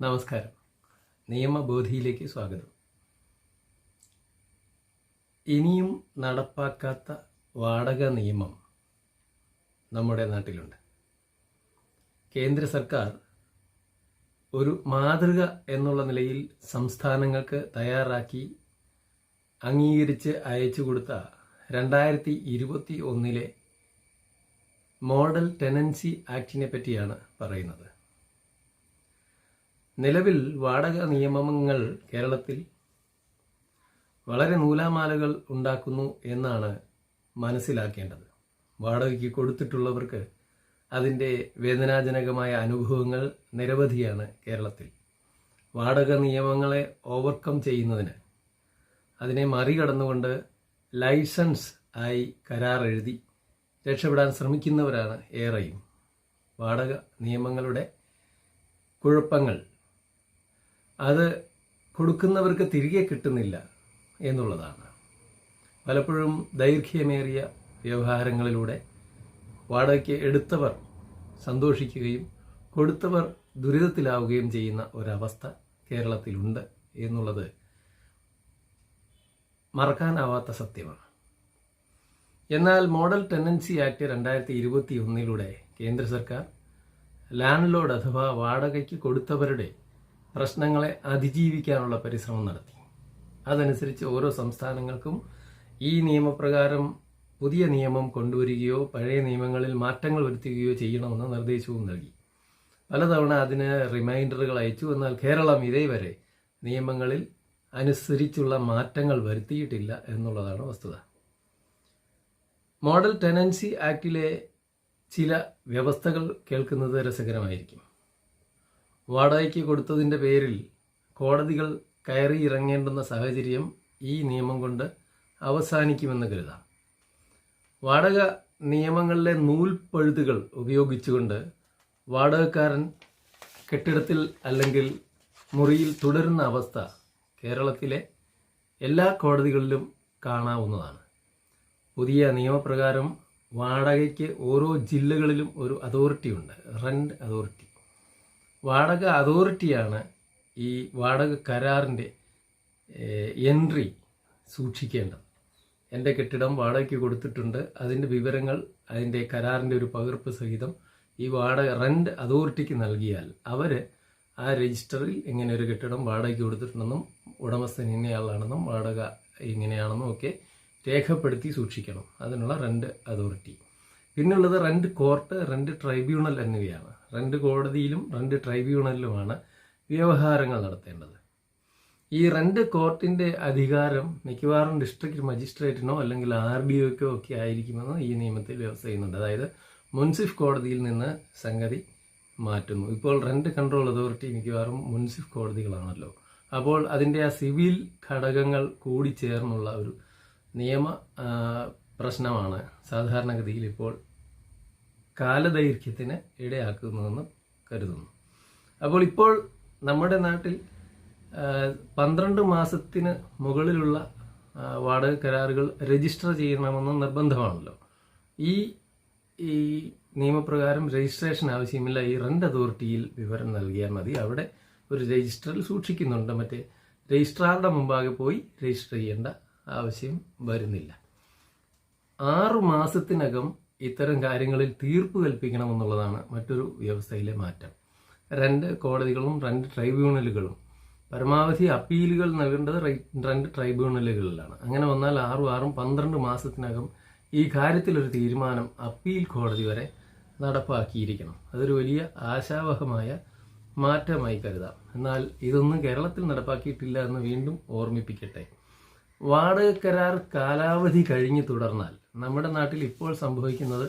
നമസ്കാരം. നിയമബോധിയിലേക്ക് സ്വാഗതം. ഇനിയും നടപ്പാക്കാത്ത വാടക നിയമം നമ്മുടെ നാട്ടിലുണ്ട്. കേന്ദ്ര സർക്കാർ ഒരു മാതൃക എന്നുള്ള നിലയിൽ സംസ്ഥാനങ്ങൾക്ക് തയ്യാറാക്കി അംഗീകരിച്ച് അയച്ചു കൊടുത്ത രണ്ടായിരത്തി ഇരുപത്തി ഒന്നിലെ മോഡൽ ടെനൻസി ആക്ടിനെ പറ്റിയാണ് പറയുന്നത്. നിലവിൽ വാടക നിയമങ്ങൾ കേരളത്തിൽ വളരെ നൂലാമാലകൾ ഉണ്ടാക്കുന്നു എന്നാണ് മനസ്സിലാക്കേണ്ടത്. വാടകയ്ക്ക് കൊടുത്തിട്ടുള്ളവർക്ക് അതിന്റെ വേദനാജനകമായ അനുഭവങ്ങൾ നിരവധിയാണ് കേരളത്തിൽ. വാടക നിയമങ്ങളെ ഓവർകം ചെയ്യുന്നതിന് അതിനെ മറികടന്നുകൊണ്ട് ലൈസൻസ് ആയി കരാർ എഴുതി രക്ഷപ്പെടാൻ ശ്രമിക്കുന്നവരാണ് ഏറെയും. വാടക നിയമങ്ങളുടെ കുഴപ്പങ്ങൾ അത് കൊടുക്കുന്നവർക്ക് തിരികെ കിട്ടുന്നില്ല എന്നുള്ളതാണ്. പലപ്പോഴും ദൈർഘ്യമേറിയ വ്യവഹാരങ്ങളിലൂടെ വാടകയ്ക്ക് എടുത്തവർ സന്തോഷിക്കുകയും കൊടുത്തവർ ദുരിതത്തിലാവുകയും ചെയ്യുന്ന ഒരവസ്ഥ കേരളത്തിലുണ്ട് എന്നുള്ളത് മറക്കാനാവാത്ത സത്യമാണ്. എന്നാൽ മോഡൽ ടെൻഡൻസി ആക്ട് രണ്ടായിരത്തി ഇരുപത്തി ഒന്നിലൂടെ കേന്ദ്ര സർക്കാർ ലാൻഡ് ലോഡ് അഥവാ വാടകയ്ക്ക് കൊടുത്തവരുടെ പ്രശ്നങ്ങളെ അതിജീവിക്കാനുള്ള പരിശ്രമം നടത്തി. അതനുസരിച്ച് ഓരോ സംസ്ഥാനങ്ങൾക്കും ഈ നിയമപ്രകാരം പുതിയ നിയമം കൊണ്ടുവരികയോ പഴയ നിയമങ്ങളിൽ മാറ്റങ്ങൾ വരുത്തുകയോ ചെയ്യണമെന്ന നിർദ്ദേശവും നൽകി. പലതവണ അതിന് റിമൈൻഡറുകൾ അയച്ചു. എന്നാൽ കേരളം ഇതേവരെ നിയമങ്ങളിൽ അനുസരിച്ചുള്ള മാറ്റങ്ങൾ വരുത്തിയിട്ടില്ല എന്നുള്ളതാണ് വസ്തുത. മോഡൽ ടെനൻസി ആക്ടിലെ ചില വ്യവസ്ഥകൾ കേൾക്കുന്നത് രസകരമായിരിക്കും. വാടകയ്ക്ക് കൊടുത്തതിന്റെ പേരിൽ കോടതികൾ കയറി ഇറങ്ങേണ്ടുന്ന സാഹചര്യം ഈ നിയമം കൊണ്ട് അവസാനിക്കുമെന്ന് കരുതാം. വാടക നിയമങ്ങളിലെ നൂൽപ്പഴുതുകൾ ഉപയോഗിച്ചുകൊണ്ട് വാടകക്കാരൻ കെട്ടിടത്തിൽ അല്ലെങ്കിൽ മുറിയിൽ തുടരുന്ന അവസ്ഥ കേരളത്തിലെ എല്ലാ കോടതികളിലും കാണാവുന്നതാണ്. പുതിയ നിയമപ്രകാരം വാടകയ്ക്ക് ഓരോ ജില്ലകളിലും ഒരു അതോറിറ്റി ഉണ്ട് റെന്റ് അതോറിറ്റി. വാടക അതോറിറ്റിയാണ് ഈ വാടക കരാറിന്റെ എൻട്രി സൂക്ഷിക്കേണ്ടത്. എന്റെ കെട്ടിടം വാടകയ്ക്ക് കൊടുത്തിട്ടുണ്ട്. അതിന്റെ വിവരങ്ങൾ അതിന്റെ കരാറിന്റെ ഒരു പകർപ്പ് സഹിതം ഈ വാടക റെന്റ് അതോറിറ്റിക്ക് നൽകിയാൽ അവർ ആ രജിസ്റ്ററിൽ ഇങ്ങനെ ഒരു കെട്ടിടം വാടകയ്ക്ക് കൊടുത്തിട്ടുണ്ടെന്നും ഉടമസ്ഥൻ ഇന്നയാളാണെന്നും വാടക ഇങ്ങനെയാണെന്നും ഒക്കെ രേഖപ്പെടുത്തി സൂക്ഷിക്കണം. അതിനുള്ള റെന്റ് അതോറിറ്റി. പിന്നുള്ളത് റെന്റ് കോർട്ട് റെന്റ് ട്രൈബ്യൂണൽ എന്നിവയാണ്. റെന്റ് കോടതിയിലും റെന്റ് ട്രൈബ്യൂണലിലുമാണ് വ്യവഹാരങ്ങൾ നടത്തേണ്ടത്. ഈ റെന്റ് കോർട്ടിന്റെ അധികാരം മിക്കവാറും ഡിസ്ട്രിക്ട് മജിസ്ട്രേറ്റിനോ അല്ലെങ്കിൽ ആർ ഡി ഒക്കോ ഒക്കെ ആയിരിക്കുമെന്ന് ഈ നിയമത്തിൽ വ്യവസ്ഥ ചെയ്യുന്നുണ്ട് അതായത് മുൻസിഫ് കോടതിയിൽ നിന്ന് സംഗതി മാറ്റുന്നു. ഇപ്പോൾ റെന്റ് കൺട്രോൾ അതോറിറ്റി മിക്കവാറും മുൻസിഫ് കോടതികളാണല്ലോ. അപ്പോൾ അതിന്റെ ആ സിവിൽ ഘടകങ്ങൾ കൂടി ചേർന്നുള്ള ഒരു നിയമ പ്രശ്നമാണ് സാധാരണഗതിയിൽ ഇപ്പോൾ കാലദൈർഘ്യത്തിന് ഇടയാക്കുന്നതെന്ന് കരുതുന്നു. അപ്പോൾ ഇപ്പോൾ നമ്മുടെ നാട്ടിൽ പന്ത്രണ്ട് മാസത്തിന് മുകളിലുള്ള വാടക കരാറുകൾ രജിസ്റ്റർ ചെയ്യണമെന്ന് നിർബന്ധമാണല്ലോ. ഈ ഈ നിയമപ്രകാരം രജിസ്ട്രേഷൻ ആവശ്യമില്ല ഈ റെന്റ് അതോറിറ്റിയിൽ വിവരം നൽകിയാൽ മതി. അവിടെ ഒരു രജിസ്റ്ററിൽ സൂക്ഷിക്കുന്നുണ്ട്. മറ്റേ രജിസ്ട്രാറുടെ മുമ്പാകെ പോയി രജിസ്റ്റർ ചെയ്യേണ്ട ആവശ്യം വരുന്നില്ല. ആറു മാസത്തിനകം ഇത്തരം കാര്യങ്ങളിൽ തീർപ്പ് കൽപ്പിക്കണമെന്നുള്ളതാണ് മറ്റൊരു വ്യവസ്ഥയിലെ മാറ്റം. രണ്ട് കോടതികളും രണ്ട് ട്രൈബ്യൂണലുകളും പരമാവധി അപ്പീലുകൾ നൽകേണ്ടത് രണ്ട് ട്രൈബ്യൂണലുകളിലാണ്. അങ്ങനെ വന്നാൽ ആറും ആറും പന്ത്രണ്ട് മാസത്തിനകം ഈ കാര്യത്തിലൊരു തീരുമാനം അപ്പീൽ കോടതി വരെ നടപ്പാക്കിയിരിക്കണം. അതൊരു വലിയ ആശാവഹമായ മാറ്റമായി കരുതാം. എന്നാൽ ഇതൊന്നും കേരളത്തിൽ നടപ്പാക്കിയിട്ടില്ല എന്ന് വീണ്ടും ഓർമ്മിപ്പിക്കട്ടെ. വാടക കരാർ കാലാവധി കഴിഞ്ഞു തുടർന്നാൽ നമ്മുടെ നാട്ടിൽ ഇപ്പോൾ സംഭവിക്കുന്നത്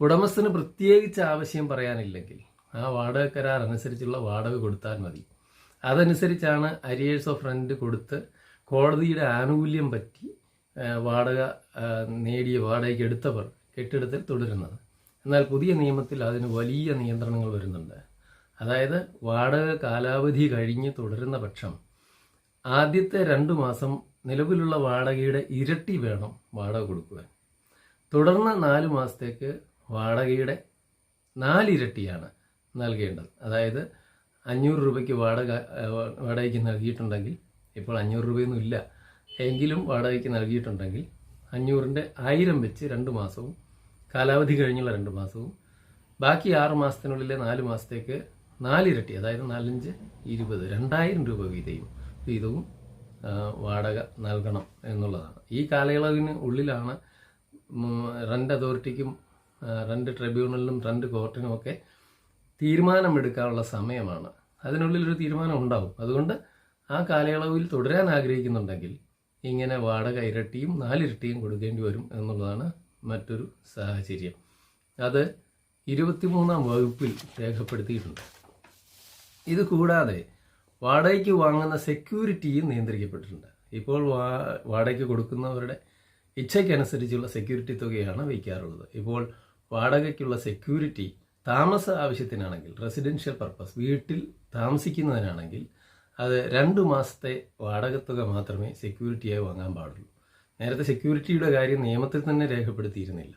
ഉടമസ്ഥന് പ്രത്യേകിച്ച് ആവശ്യം പറയാനില്ലെങ്കിൽ ആ വാടക കരാർ അനുസരിച്ചുള്ള വാടക കൊടുത്താൽ മതി. അതനുസരിച്ചാണ് അരിയേഴ്സ് ഓഫ് റെന്റ് കൊടുത്ത് കോടതിയുടെ ആനുകൂല്യം പറ്റി വാടക നേടിയ വാടകയ്ക്ക് എടുത്തവർ കെട്ടിടത്തിൽ തുടരുന്നത്. എന്നാൽ പുതിയ നിയമത്തിൽ അതിന് വലിയ നിയന്ത്രണങ്ങൾ വരുന്നുണ്ട്. അതായത് വാടക കാലാവധി കഴിഞ്ഞ് തുടരുന്ന പക്ഷം ആദ്യത്തെ രണ്ടു മാസം നിലവിലുള്ള വാടകയുടെ ഇരട്ടി വേണം വാടക കൊടുക്കുവാൻ. തുടർന്ന് നാല് മാസത്തേക്ക് വാടകയുടെ നാലിരട്ടിയാണ് നൽകേണ്ടത്. അതായത് അഞ്ഞൂറ് രൂപയ്ക്ക് വാടക വാടകയ്ക്ക് നൽകിയിട്ടുണ്ടെങ്കിൽ ഇപ്പോൾ അഞ്ഞൂറ് രൂപയൊന്നും ഇല്ല എങ്കിലും വാടകയ്ക്ക് നൽകിയിട്ടുണ്ടെങ്കിൽ അഞ്ഞൂറിന്റെ ആയിരം വെച്ച് രണ്ട് മാസവും കാലാവധി കഴിഞ്ഞുള്ള രണ്ട് മാസവും ബാക്കി ആറ് മാസത്തിനുള്ളിലെ നാല് മാസത്തേക്ക് നാലിരട്ടി അതായത് നാലഞ്ച് ഇരുപത് രണ്ടായിരം രൂപ വീതയും വീതവും വാടക നൽകണം എന്നുള്ളതാണ്. ഈ കാലയളവിന് ഉള്ളിലാണ് റെന്റ് അതോറിറ്റിക്കും രണ്ട് ട്രിബ്യൂണലിനും റെന്റ് കോർട്ടിനും ഒക്കെ തീരുമാനമെടുക്കാനുള്ള സമയമാണ്. അതിനുള്ളിൽ ഒരു തീരുമാനം ഉണ്ടാവും. അതുകൊണ്ട് ആ കാലയളവിൽ തുടരാൻ ആഗ്രഹിക്കുന്നുണ്ടെങ്കിൽ ഇങ്ങനെ വാടക ഇരട്ടിയും നാലിരട്ടിയും കൊടുക്കേണ്ടി വരും എന്നുള്ളതാണ് മറ്റൊരു സാഹചര്യം. അത് ഇരുപത്തിമൂന്നാം വകുപ്പിൽ രേഖപ്പെടുത്തിയിട്ടുണ്ട്. ഇത് കൂടാതെ വാടകയ്ക്ക് വാങ്ങുന്ന സെക്യൂരിറ്റിയും നിയന്ത്രിക്കപ്പെട്ടിട്ടുണ്ട്. ഇപ്പോൾ വാടകയ്ക്ക് കൊടുക്കുന്നവരുടെ ഇച്ഛയ്ക്കനുസരിച്ചുള്ള സെക്യൂരിറ്റി തുകയാണ് വയ്ക്കാറുള്ളത്. ഇപ്പോൾ വാടകയ്ക്കുള്ള സെക്യൂരിറ്റി താമസ ആവശ്യത്തിനാണെങ്കിൽ റെസിഡൻഷ്യൽ പർപ്പസ് വീട്ടിൽ താമസിക്കുന്നതിനാണെങ്കിൽ അത് രണ്ട് മാസത്തെ വാടകത്തുക മാത്രമേ സെക്യൂരിറ്റിയായി വാങ്ങാൻ പാടുള്ളൂ. നേരത്തെ സെക്യൂരിറ്റിയുടെ കാര്യം നിയമത്തിൽ തന്നെ രേഖപ്പെടുത്തിയിരുന്നില്ല.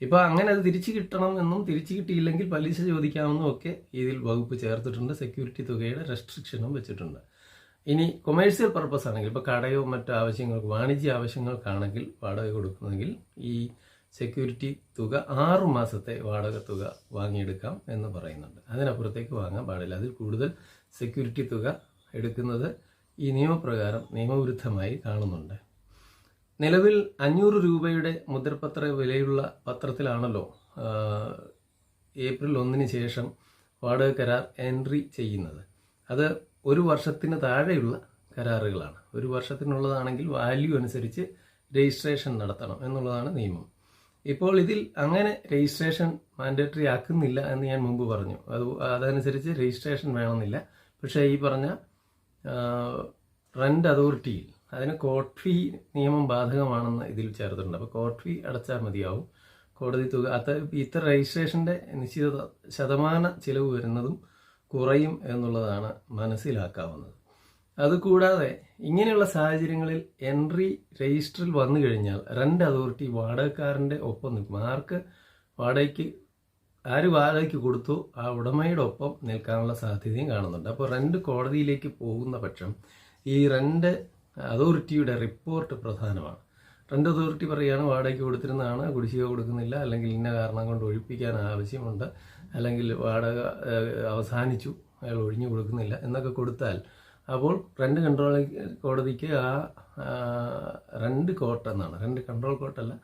ഇപ്പോൾ അങ്ങനെ അത് തിരിച്ചു കിട്ടണം എന്നും തിരിച്ചു കിട്ടിയില്ലെങ്കിൽ പലിശ ചോദിക്കാമെന്നും ഒക്കെ ഇതിൽ വകുപ്പ് ചേർത്തിട്ടുണ്ട്. സെക്യൂരിറ്റി തുകയുടെ റെസ്ട്രിക്ഷനും വെച്ചിട്ടുണ്ട്. ഇനി കൊമേഴ്സ്യൽ പർപ്പസ് ആണെങ്കിൽ ഇപ്പോൾ കടയോ മറ്റു ആവശ്യങ്ങൾക്ക് വാണിജ്യ ആവശ്യങ്ങൾക്കാണെങ്കിൽ വാടക കൊടുക്കുന്നെങ്കിൽ ഈ സെക്യൂരിറ്റി തുക ആറു മാസത്തെ വാടക തുക വാങ്ങിയെടുക്കാം എന്ന് പറയുന്നുണ്ട്. അതിനപ്പുറത്തേക്ക് വാങ്ങാൻ പാടില്ല. അതിൽ കൂടുതൽ സെക്യൂരിറ്റി തുക എടുക്കുന്നത് ഈ നിയമപ്രകാരം നിയമവിരുദ്ധമായി കാണുന്നുണ്ട്. നിലവിൽ അഞ്ഞൂറ് രൂപയുടെ മുദ്രപത്ര വിലയുള്ള പത്രത്തിലാണല്ലോ ഏപ്രിൽ ഒന്നിന് ശേഷം വാടക കരാർ എൻട്രി ചെയ്യുന്നത്. അത് ഒരു വർഷത്തിന് താഴെയുള്ള കരാറുകളാണ്. ഒരു വർഷത്തിനുള്ളതാണെങ്കിൽ വാല്യൂ അനുസരിച്ച് രജിസ്ട്രേഷൻ നടത്തണം എന്നുള്ളതാണ് നിയമം. ഇപ്പോൾ ഇതിൽ അങ്ങനെ രജിസ്ട്രേഷൻ മാൻഡേറ്ററി ആക്കുന്നില്ല എന്ന് ഞാൻ മുമ്പ് പറഞ്ഞു. അത് അതനുസരിച്ച് രജിസ്ട്രേഷൻ വേണമെന്നില്ല. പക്ഷേ ഈ പറഞ്ഞ റെന്റ് അതോറിറ്റിയിൽ അതിന് കോർട്ട് ഫീ നിയമം ബാധകമാണെന്ന് ഇതിൽ ചേർത്തിട്ടുണ്ട്. അപ്പോൾ കോർട്ട് ഫീ അടച്ചാൽ മതിയാവും. കോടതി തുക അത്ര ഇത്ര രജിസ്ട്രേഷന്റെ നിശ്ചിത ശതമാന ചിലവ് വരുന്നതും കുറയും എന്നുള്ളതാണ് മനസ്സിലാക്കാവുന്നത്. അതുകൂടാതെ ഇങ്ങനെയുള്ള സാഹചര്യങ്ങളിൽ എൻട്രി രജിസ്റ്ററിൽ വന്നു കഴിഞ്ഞാൽ റെന്റ് അതോറിറ്റി വാടകക്കാരന്റെ ഒപ്പം നിൽക്കും. ആർക്ക് വാടകയ്ക്ക് ആര് വാടകയ്ക്ക് കൊടുത്തു ആ ഉടമയുടെ ഒപ്പം നിൽക്കാനുള്ള സാധ്യതയും കാണുന്നുണ്ട്. അപ്പോൾ റെന്റ് കോടതിയിലേക്ക് പോകുന്ന പക്ഷം ഈ റെന്റ് അതോറിറ്റിയുടെ റിപ്പോർട്ട് പ്രധാനമാണ്. റെന്റ് അതോറിറ്റി പറയുകയാണ് വാടകയ്ക്ക് കൊടുത്തിരുന്നതാണ് കുടിശ്ശിക കൊടുക്കുന്നില്ല അല്ലെങ്കിൽ ഇന്ന കാരണം കൊണ്ട് ഒഴിപ്പിക്കാൻ ആവശ്യമുണ്ട് അല്ലെങ്കിൽ വാടക അവസാനിച്ചു അയാൾ ഒഴിഞ്ഞു കൊടുക്കുന്നില്ല എന്നൊക്കെ കൊടുത്താൽ അപ്പോൾ റെന്റ് കൺട്രോൾ കോടതിക്ക് ആ റെന്റ് കോർട്ട് എന്നാണ് റെന്റ് കൺട്രോൾ കോർട്ടല്ല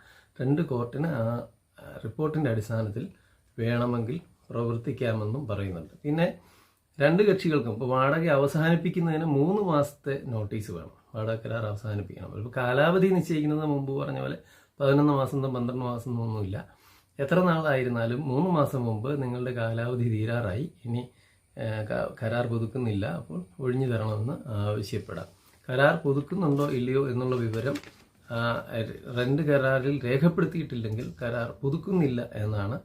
റെന്റ് കോർട്ടിന് ആ റിപ്പോർട്ടിന്റെ അടിസ്ഥാനത്തിൽ വേണമെങ്കിൽ പ്രവർത്തിക്കാമെന്നും പറയുന്നുണ്ട്. പിന്നെ രണ്ട് കക്ഷികൾക്കും ഇപ്പോൾ വാടക അവസാനിപ്പിക്കുന്നതിന് മൂന്ന് മാസത്തെ നോട്ടീസ് വേണം. വാടക കരാർ അവസാനിപ്പിക്കണം. ഇപ്പോൾ കാലാവധി നിശ്ചയിക്കുന്നത് മുമ്പ് പറഞ്ഞ പോലെ പതിനൊന്ന് മാസം പന്ത്രണ്ട് മാസം ഒന്നുമില്ല. എത്ര നാളായിരുന്നാലും മൂന്ന് മാസം മുമ്പ് നിങ്ങളുടെ കാലാവധി തീരാറായി. ഇനി കരാർ പുതുക്കുന്നില്ല. അപ്പോൾ ഒഴിഞ്ഞു തരണമെന്ന് ആവശ്യപ്പെടാം. കരാർ പുതുക്കുന്നുണ്ടോ ഇല്ലയോ എന്നുള്ള വിവരം റെന്റ് കരാറിൽ രേഖപ്പെടുത്തിയിട്ടില്ലെങ്കിൽ കരാർ പുതുക്കുന്നില്ല എന്നാണ്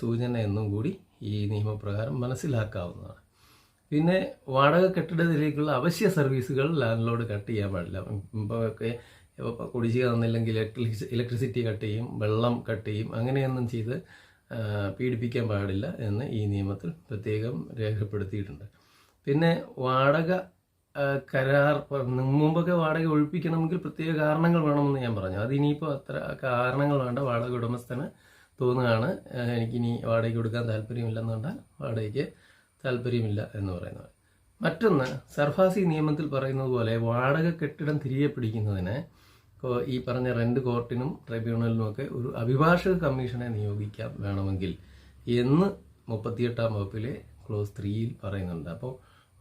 സൂചന എന്നും കൂടി ഈ നിയമപ്രകാരം മനസ്സിലാക്കാവുന്നതാണ്. പിന്നെ വാടക കെട്ടിടത്തിലേക്കുള്ള അവശ്യ സർവീസുകൾ ലാൻഡ് ലോഡ് കട്ട് ചെയ്യാൻ പാടില്ല. ഇപ്പോൾ ഒക്കെ കുടിശ്ശിക തന്നില്ലെങ്കിൽ ഇലക്ട്രിസിറ്റി കട്ട് ചെയ്യും വെള്ളം കട്ട് ചെയ്യും അങ്ങനെയൊന്നും ചെയ്ത് പീഡിപ്പിക്കാൻ പാടില്ല എന്ന് ഈ നിയമത്തിൽ പ്രത്യേകം രേഖപ്പെടുത്തിയിട്ടുണ്ട്. പിന്നെ വാടക കരാർ മുമ്പൊക്കെ വാടക ഒഴിപ്പിക്കണമെങ്കിൽ പ്രത്യേക കാരണങ്ങൾ വേണമെന്ന് ഞാൻ പറഞ്ഞു. അതിനിപ്പോൾ അത്ര കാരണങ്ങൾ വേണ്ട വാടക ഉടമസ്ഥന് തോന്നുകയാണ്. എനിക്കിനി വാടകയ്ക്ക് കൊടുക്കാൻ താല്പര്യമില്ലെന്നുണ്ടാൽ വാടകയ്ക്ക് താല്പര്യമില്ല എന്ന് പറയുന്നത്. മറ്റൊന്ന് സർഫാസി നിയമത്തിൽ പറയുന്നത് പോലെ വാടക കെട്ടിടം തിരികെ പിടിക്കുന്നതിന് ഈ പറഞ്ഞ റെന്റ് കോർട്ടിനും ട്രൈബ്യൂണലിനുമൊക്കെ ഒരു അഭിഭാഷക കമ്മീഷനെ നിയോഗിക്കാം വേണമെങ്കിൽ എന്ന് മുപ്പത്തിയെട്ടാം വകുപ്പിലെ ക്ലോസ് ത്രീയിൽ പറയുന്നുണ്ട്. അപ്പോൾ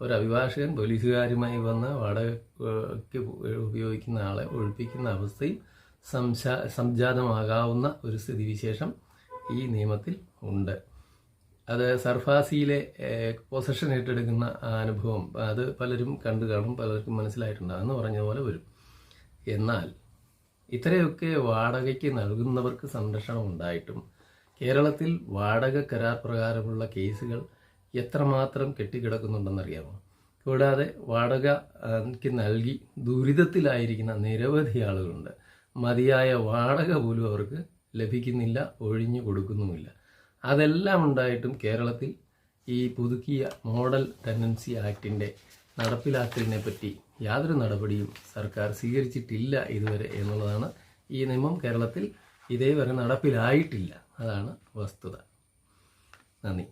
ഒരു അഭിഭാഷകൻ പോലീസുകാരുമായി വന്ന് വാടകയ്ക്ക് ഉപയോഗിക്കുന്ന ആളെ ഒഴിപ്പിക്കുന്ന അവസ്ഥയും സംജാതമാകാവുന്ന ഒരു സ്ഥിതിവിശേഷം ഈ നിയമത്തിൽ ഉണ്ട്. അത് സർഫാസിയിലെ പൊസഷൻ ഏറ്റെടുക്കുന്ന അനുഭവം അത് പലരും കണ്ടു കാണും പലർക്കും മനസ്സിലായിട്ടുണ്ടാകും എന്ന് പറഞ്ഞതുപോലെ വരും. എന്നാൽ ഇത്രയൊക്കെ വാടകയ്ക്ക് നൽകുന്നവർക്ക് സംരക്ഷണം ഉണ്ടായിട്ടും കേരളത്തിൽ വാടക കരാർ പ്രകാരമുള്ള കേസുകൾ എത്രമാത്രം കെട്ടിക്കിടക്കുന്നുണ്ടെന്നറിയാമോ? കൂടാതെ വാടകയ്ക്ക് നൽകി ദുരിതത്തിലായിരിക്കുന്ന നിരവധി ആളുകളുണ്ട്. മതിയായ വാടക പോലും അവർക്ക് ലഭിക്കുന്നില്ല ഒഴിഞ്ഞു കൊടുക്കുന്നുമില്ല. അതെല്ലാം ഉണ്ടായിട്ടും കേരളത്തിൽ ഈ പുതുക്കിയ മോഡൽ ടെൻഡൻസി ആക്ടിന്റെ നടപ്പിലാക്കലിനെ പറ്റി യാതൊരു നടപടിയും സർക്കാർ സ്വീകരിച്ചിട്ടില്ല ഇതുവരെ എന്നുള്ളതാണ് ഈ നിയമം കേരളത്തിൽ ഇതേവരെ നടപ്പിലായിട്ടില്ല. അതാണ് വസ്തുത. നന്ദി.